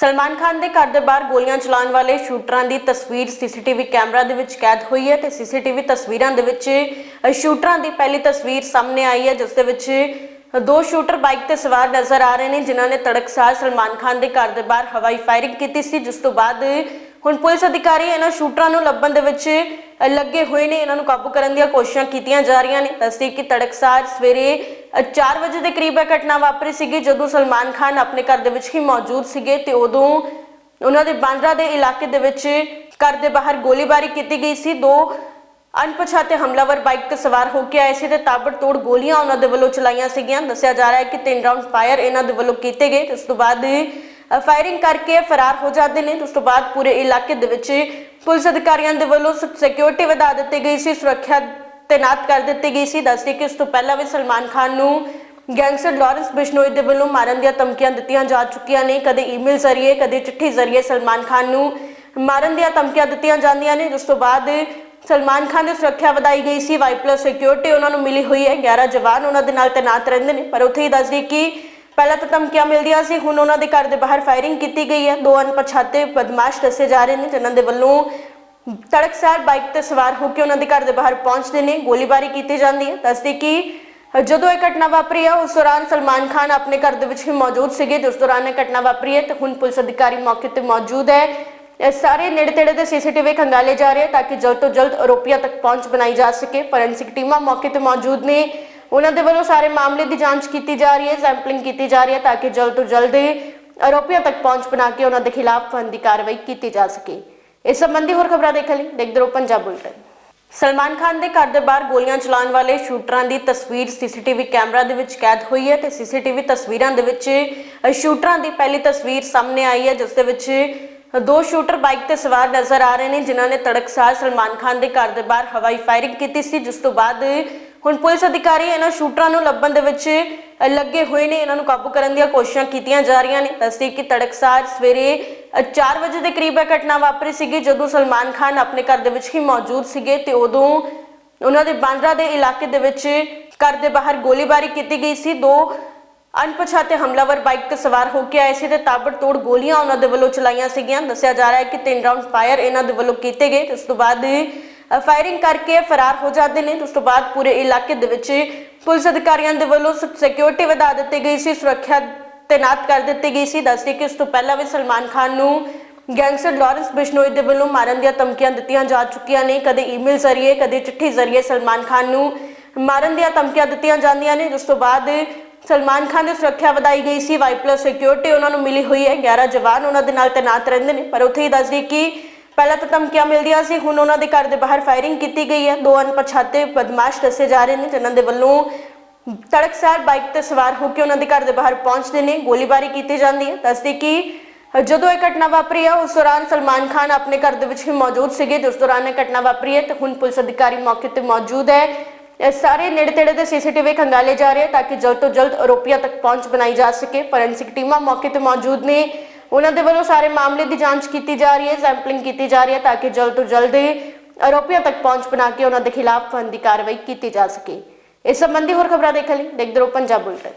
ਸਲਮਾਨ ਖਾਨ ਦੇ ਘਰ ਦੇ ਬਾਹਰ ਗੋਲੀਆਂ ਚਲਾਉਣ ਵਾਲੇ ਸ਼ੂਟਰਾਂ ਦੀ ਤਸਵੀਰ ਸੀਸੀਟੀਵੀ ਕੈਮਰਾ ਦੇ ਵਿੱਚ ਕੈਦ ਹੋਈ ਹੈ ਤੇ ਸੀਸੀਟੀਵੀ ਤਸਵੀਰਾਂ ਦੇ ਵਿੱਚ ਸ਼ੂਟਰਾਂ ਦੀ ਪਹਿਲੀ ਤਸਵੀਰ ਸਾਹਮਣੇ ਆਈ ਹੈ, ਜਿਸ ਦੇ ਵਿੱਚ ਦੋ ਸ਼ੂਟਰ ਬਾਈਕ ਤੇ ਸਵਾਰ ਨਜ਼ਰ ਆ ਰਹੇ ਨੇ, ਜਿਨ੍ਹਾਂ ਨੇ ਤੜਕਸਾਰ ਸਲਮਾਨ ਖਾਨ ਦੇ ਘਰ ਦੇ ਬਾਹਰ ਹਵਾਈ ਫਾਇਰਿੰਗ ਕੀਤੀ ਸੀ, ਜਿਸ ਤੋਂ ਬਾਅਦ ਹੁਣ ਪੁਲਿਸ ਅਧਿਕਾਰੀ ਇਹਨਾਂ ਸ਼ੂਟਰਾਂ ਨੂੰ ਲੱਭਣ ਦੇ ਵਿੱਚ ਲੱਗੇ ਹੋਏ ਨੇ, ਇਹਨਾਂ ਨੂੰ ਕਾਬੂ ਕਰਨ ਦੀਆਂ ਕੋਸ਼ਿਸ਼ਾਂ ਕੀਤੀਆਂ ਜਾ ਰਹੀਆਂ ਨੇ। ਦੱਸਦੀ ਕਿ ਤੜਕਸਾਰ ਸਵੇਰੇ 4 ਵਜੇ ਦੇ ਕਰੀਬ ਇਹ ਘਟਨਾ ਵਾਪਰੀ ਸੀਗੀ, ਜਦੋਂ ਸਲਮਾਨ ਖਾਨ ਆਪਣੇ ਘਰ ਦੇ ਵਿੱਚ ਹੀ ਮੌਜੂਦ ਸੀਗੇ ਤੇ ਉਦੋਂ ਉਹਨਾਂ ਦੇ ਬਾਂਦਰਾ ਦੇ ਇਲਾਕੇ ਦੇ ਵਿੱਚ ਘਰ ਦੇ ਬਾਹਰ ਗੋਲੀਬਾਰੀ ਕੀਤੀ ਗਈ ਸੀ। ਦੋ ਅਣਪਛਾਤੇ ਹਮਲਾਵਰ ਬਾਈਕ ਤੇ ਸਵਾਰ ਹੋ ਕੇ ਆਏ ਸੀ ਤੇ ਤਾਬੜਤੋੜ ਗੋਲੀਆਂ ਉਹਨਾਂ ਦੇ ਵੱਲੋਂ ਚਲਾਈਆਂ ਸੀਗੀਆਂ। ਦੱਸਿਆ ਜਾ ਰਿਹਾ ਹੈ ਕਿ ਤਿੰਨ ਰਾਉਂਡ ਫਾਇਰ ਇਹਨਾਂ ਦੇ ਵੱਲੋਂ ਕੀਤੇ ਗਏ। ਉਸ ਤੋਂ ਬਾਅਦ ਫਾਇਰਿੰਗ ਕਰਕੇ ਫਰਾਰ ਹੋ ਜਾਂਦੇ ਨੇ। ਉਸ ਤੋਂ ਬਾਅਦ ਪੂਰੇ ਇਲਾਕੇ ਦੇ ਵਿੱਚ ਪੁਲਿਸ ਅਧਿਕਾਰੀਆਂ ਦੇ ਵੱਲੋਂ ਸਿਕਿਉਰਿਟੀ ਵਧਾ ਦਿੱਤੀ ਗਈ ਸੀ, ਸੁਰੱਖਿਆ ਤੈਨਾਤ ਕਰ ਦਿੱਤੀ ਗਈ ਸੀ। ਦੱਸਦੇ ਕਿ ਉਸ ਤੋਂ ਪਹਿਲਾਂ ਵੀ ਸਲਮਾਨ ਖਾਨ ਨੂੰ ਗੈਂਗਸਟਰ ਲਾਰੈਂਸ ਬਿਸ਼ਨੋਈ ਦੇ ਵੱਲੋਂ ਮਾਰਨ ਦੀਆਂ ਧਮਕੀਆਂ ਦਿੱਤੀਆਂ ਜਾ ਚੁੱਕੀਆਂ ਨੇ। ਕਦੇ ਈਮੇਲ ਜ਼ਰੀਏ, ਕਦੇ ਚਿੱਠੀ ਜ਼ਰੀਏ ਸਲਮਾਨ ਖਾਨ ਨੂੰ ਮਾਰਨ ਦੀਆਂ ਧਮਕੀਆਂ ਦਿੱਤੀਆਂ ਜਾਂਦੀਆਂ ਨੇ। ਜਿਸ ਤੋਂ ਬਾਅਦ ਸਲਮਾਨ ਖਾਨ ਦੀ ਸੁਰੱਖਿਆ ਵਧਾਈ ਗਈ ਸੀ। ਵਾਈ ਪਲੱਸ ਸਿਕਿਉਰਿਟੀ ਉਹਨਾਂ ਨੂੰ ਮਿਲੀ ਹੋਈ ਹੈ। 11 ਜਵਾਨ ਉਹਨਾਂ ਦੇ ਨਾਲ ਤੈਨਾਤ ਰਹਿੰਦੇ ਨੇ। ਪਰ ਉੱਥੇ ਹੀ ਦੱਸਦੀ ਕਿ ਪਹਿਲਾਂ ਤਾਂ ਧਮਕੀਆਂ ਮਿਲਦੀਆਂ ਸੀ, ਹੁਣ ਉਹਨਾਂ ਦੇ ਘਰ ਦੇ ਬਾਹਰ ਫਾਇਰਿੰਗ ਕੀਤੀ ਗਈ ਹੈ। ਦੋ ਅਣਪਛਾਤੇ ਬਦਮਾਸ਼ ਦੱਸੇ ਜਾ ਰਹੇ ਨੇ, ਜਿਨ੍ਹਾਂ ਦੇ ਵੱਲੋਂ ਤੜਕਸਾਰ ਬਾਈਕ ਤੇ ਸਵਾਰ ਹੋ ਕੇ ਉਹਨਾਂ ਦੇ ਘਰ ਦੇ ਬਾਹਰ ਪਹੁੰਚਦੇ ਨੇ। ਗੋਲੀਬਾਰੀ ਕੀਤੀ ਜਾਂਦੀ ਹੈ। ਦੱਸਦੀ ਕਿ ਜਦੋਂ ਇਹ ਘਟਨਾ ਵਾਪਰੀ ਹੈ ਉਸ ਦੌਰਾਨ ਸਲਮਾਨ ਖਾਨ ਆਪਣੇ ਘਰ ਦੇ ਵਿੱਚ ਹੀ ਮੌਜੂਦ ਸੀਗੇ। ਜਿਸ ਦੌਰਾਨ ਇਹ ਘਟਨਾ ਵਾਪਰੀ ਹੈ, ਤੇ ਹੁਣ ਪੁਲਿਸ ਅਧਿਕਾਰੀ ਮੌਕੇ ਤੇ ਮੌਜੂਦ ਹੈ। ਇਹ ਸਾਰੇ ਨੇੜੇ ਤੇੜੇ ਦੇ ਸੀਸੀਟੀਵੀ ਖੰਗਾਲੇ ਜਾ ਰਹੇ ਤਾਂ ਕਿ ਜਲਦ ਤੋਂ ਜਲਦ ਆਰੋਪੀਆਂ ਤੱਕ ਪਹੁੰਚ ਬਣਾਈ ਜਾ ਸਕੇ। ਫੋਰੈਂਸਿਕ ਟੀਮਾਂ ਮੌਕੇ ਤੇ ਮੌਜੂਦ ਨੇ। ਉਹਨਾਂ ਦੇ ਵੱਲੋਂ ਸਾਰੇ ਮਾਮਲੇ ਦੀ ਜਾਂਚ ਕੀਤੀ ਜਾ ਰਹੀ ਹੈ ਸੈਂਪਲਿੰਗ ਕੀਤੀ ਜਾ ਰਹੀ ਹੈ ਤਾਂ ਕਿ ਜਲਦ ਤੋਂ ਜਲਦ ਆਰੋਪੀਆਂ ਤੱਕ ਪਹੁੰਚ ਬਣਾ ਕੇ ਉਹਨਾਂ ਦੇ ਖਿਲਾਫ ਬਣਦੀ ਕਾਰਵਾਈ ਕੀਤੀ ਜਾ ਸਕੇ। ਇਸ ਸੰਬੰਧੀ ਹੋਰ ਖਬਰਾਂ ਦੇਖਣ ਲਈ ਦੇਖਦੇ ਰਹੋ ਪੰਜਾਬ ਬੁਲਟਨ। ਸਲਮਾਨ ਖਾਨ ਦੇ ਘਰ ਦੇ ਬਾਹਰ ਗੋਲੀਆਂ ਚਲਾਉਣ ਵਾਲੇ ਸ਼ੂਟਰਾਂ ਦੀ ਤਸਵੀਰ ਸੀਸੀਟੀਵੀ ਕੈਮਰਾ ਦੇ ਵਿੱਚ ਕੈਦ ਹੋਈ ਹੈ ਤੇ ਸੀਸੀਟੀਵੀ ਤਸਵੀਰਾਂ ਦੇ ਵਿੱਚ ਸ਼ੂਟਰਾਂ ਦੀ ਪਹਿਲੀ ਤਸਵੀਰ ਸਾਹਮਣੇ ਆਈ ਹੈ, ਜਿਸ ਦੇ ਵਿੱਚ ਦੋ ਸ਼ੂਟਰ ਬਾਈਕ ਤੇ ਸਵਾਰ ਨਜ਼ਰ ਆ ਰਹੇ ਨੇ, ਜਿਨ੍ਹਾਂ ਨੇ ਤੜਕਸਾਰ ਸਲਮਾਨ ਖਾਨ ਦੇ ਘਰ ਦੇ ਬਾਹਰ ਹਵਾਈ ਫਾਇਰਿੰਗ ਕੀਤੀ ਸੀ, ਜਿਸ ਤੋਂ ਬਾਅਦ ਹੁਣ ਪੁਲਿਸ ਅਧਿਕਾਰੀ ਇਹਨਾਂ ਸ਼ੂਟਰਾਂ ਨੂੰ ਲੱਭਣ ਦੇ ਵਿੱਚ ਲੱਗੇ ਹੋਏ ਨੇ, ਇਹਨਾਂ ਨੂੰ ਕਾਬੂ ਕਰਨ ਦੀਆਂ ਕੋਸ਼ਿਸ਼ਾਂ ਕੀਤੀਆਂ ਜਾ ਰਹੀਆਂ ਨੇ। ਦੱਸਦੀ ਕਿ ਤੜਕਸਾਰ ਸਵੇਰੇ 4 ਵਜੇ ਦੇ ਕਰੀਬ ਇਹ ਘਟਨਾ ਵਾਪਰੀ ਸੀਗੀ, ਜਦੋਂ ਸਲਮਾਨ ਖਾਨ ਆਪਣੇ ਘਰ ਦੇ ਵਿੱਚ ਹੀ ਮੌਜੂਦ ਸੀਗੇ ਤੇ ਉਦੋਂ ਉਹਨਾਂ ਦੇ ਬਾਂਦਰਾ ਦੇ ਇਲਾਕੇ ਦੇ ਵਿੱਚ ਘਰ ਦੇ ਬਾਹਰ ਗੋਲੀਬਾਰੀ ਕੀਤੀ ਗਈ ਸੀ। ਦੋ ਅਣਪਛਾਤੇ ਹਮਲਾਵਰ ਬਾਈਕ ਤੇ ਸਵਾਰ ਹੋ ਕੇ ਆਏ ਸੀ ਤੇ ਤਾਬੜਤੋੜ ਗੋਲੀਆਂ ਉਹਨਾਂ ਦੇ ਵੱਲੋਂ ਚਲਾਈਆਂ ਸੀਗੀਆਂ। ਦੱਸਿਆ ਜਾ ਰਿਹਾ ਹੈ ਕਿ ਤਿੰਨ ਰਾਉਂਡ ਫਾਇਰ ਇਹਨਾਂ ਦੇ ਵੱਲੋਂ ਕੀਤੇ ਗਏ। ਤੇ ਉਸ ਤੋਂ ਬਾਅਦ ਫਾਇਰਿੰਗ ਕਰਕੇ ਫਰਾਰ ਹੋ ਜਾਂਦੇ ਨੇ। ਤੇ ਉਸ ਤੋਂ ਬਾਅਦ ਪੂਰੇ ਇਲਾਕੇ ਦੇ ਵਿੱਚ ਪੁਲਿਸ ਅਧਿਕਾਰੀਆਂ ਦੇ ਵੱਲੋਂ ਸਿਕਿਉਰਿਟੀ ਵਧਾ ਦਿੱਤੀ ਗਈ ਸੀ, ਸੁਰੱਖਿਆ ਤੈਨਾਤ ਕਰ ਦਿੱਤੀ ਗਈ ਸੀ। ਦੱਸਦੇ ਕਿ ਉਸ ਤੋਂ ਪਹਿਲਾਂ ਵੀ ਸਲਮਾਨ ਖਾਨ ਨੂੰ ਗੈਂਗਸਟਰ ਲਾਰੈਂਸ ਬਿਸ਼ਨੋਈ ਦੇ ਵੱਲੋਂ ਮਾਰਨ ਦੀਆਂ ਧਮਕੀਆਂ ਦਿੱਤੀਆਂ ਜਾ ਚੁੱਕੀਆਂ ਨੇ। ਕਦੇ ਈਮੇਲ ਜ਼ਰੀਏ, ਕਦੇ ਚਿੱਠੀ ਜ਼ਰੀਏ ਸਲਮਾਨ ਖਾਨ ਨੂੰ ਮਾਰਨ ਦੀਆਂ ਧਮਕੀਆਂ ਦਿੱਤੀਆਂ ਜਾਂਦੀਆਂ ਨੇ। ਜਿਸ ਤੋਂ ਬਾਅਦ ਸਲਮਾਨ ਖਾਨ ਦੀ ਸੁਰੱਖਿਆ ਵਧਾਈ ਗਈ ਸੀ। ਵਾਈ ਪਲੱਸ ਸਿਕਿਉਰਿਟੀ ਉਹਨਾਂ ਨੂੰ ਮਿਲੀ ਹੋਈ ਹੈ। 11 ਜਵਾਨ ਉਹਨਾਂ ਦੇ ਨਾਲ ਤੈਨਾਤ ਰਹਿੰਦੇ ਨੇ। ਪਰ ਉੱਥੇ ਹੀ ਦੱਸਦੀ ਕਿ ਪਹਿਲਾਂ ਤਾਂ ਧਮਕੀਆਂ ਮਿਲਦੀਆਂ ਸੀ, ਹੁਣ ਉਹਨਾਂ ਦੇ ਘਰ ਦੇ ਬਾਹਰ ਫਾਇਰਿੰਗ ਕੀਤੀ ਗਈ ਹੈ। ਦੋ ਅਣਪਛਾਤੇ ਬਦਮਾਸ਼ ਦੱਸੇ ਜਾ ਰਹੇ ਨੇ, ਜਿਨ੍ਹਾਂ ਦੇ ਵੱਲੋਂ ਤੜਕਸਾਰ ਬਾਈਕ ਤੇ ਸਵਾਰ ਹੋ ਕੇ ਉਹਨਾਂ ਦੇ ਘਰ ਦੇ ਬਾਹਰ ਪਹੁੰਚਦੇ ਨੇ, ਗੋਲੀਬਾਰੀ ਕੀਤੀ ਜਾਂਦੀ ਹੈ। ਦੱਸਦੀ ਕਿ ਜਦੋਂ ਇਹ ਘਟਨਾ ਵਾਪਰੀ ਹੈ ਉਸ ਦੌਰਾਨ ਸਲਮਾਨ ਖਾਨ ਆਪਣੇ ਘਰ ਦੇ ਵਿੱਚ ਹੀ ਮੌਜੂਦ ਸੀਗੇ, ਜਿਸ ਦੌਰਾਨ ਇਹ ਘਟਨਾ ਵਾਪਰੀ ਹੈ ਤੇ ਹੁਣ ਪੁਲਿਸ ਅਧਿਕਾਰੀ ਮੌਕੇ ਤੇ ਮੌਜੂਦ ਹੈ। ਇਹ ਸਾਰੇ ਨੇੜੇ ਤੇੜੇ ਦੇ ਸੀਸੀਟੀਵੀ ਖੰਗਾਲੇ ਜਾ ਰਹੇ ਤਾਂ ਕਿ ਜਲਦ ਤੋਂ ਜਲਦ ਆਰੋਪੀਆਂ ਤੱਕ ਪਹੁੰਚ ਬਣਾਈ ਜਾ ਸਕੇ। ਫੋਰੈਂਸਿਕ ਟੀਮਾਂ ਮੌਕੇ ਤੇ ਮੌਜੂਦ ਨੇ। ਉਹਨਾਂ ਦੇ ਵੱਲੋਂ ਸਾਰੇ ਮਾਮਲੇ ਦੀ ਜਾਂਚ ਕੀਤੀ ਜਾ ਰਹੀ ਹੈ ਸੈਂਪਲਿੰਗ ਕੀਤੀ ਜਾ ਰਹੀ ਹੈ ਤਾਂ ਕਿ ਜਲਦ ਤੋਂ ਜਲਦ ਆਰੋਪੀਆਂ ਤੱਕ ਪਹੁੰਚ ਬਣਾ ਕੇ ਉਹਨਾਂ ਦੇ ਖਿਲਾਫ ਬਣਦੀ ਕਾਰਵਾਈ ਕੀਤੀ ਜਾ ਸਕੇ। ਇਸ ਸੰਬੰਧੀ ਹੋਰ ਖਬਰਾਂ ਦੇਖਣ ਲਈ ਦੇਖਦੇ ਰਹੋ ਪੰਜਾਬ ਬੁਲਟਨ।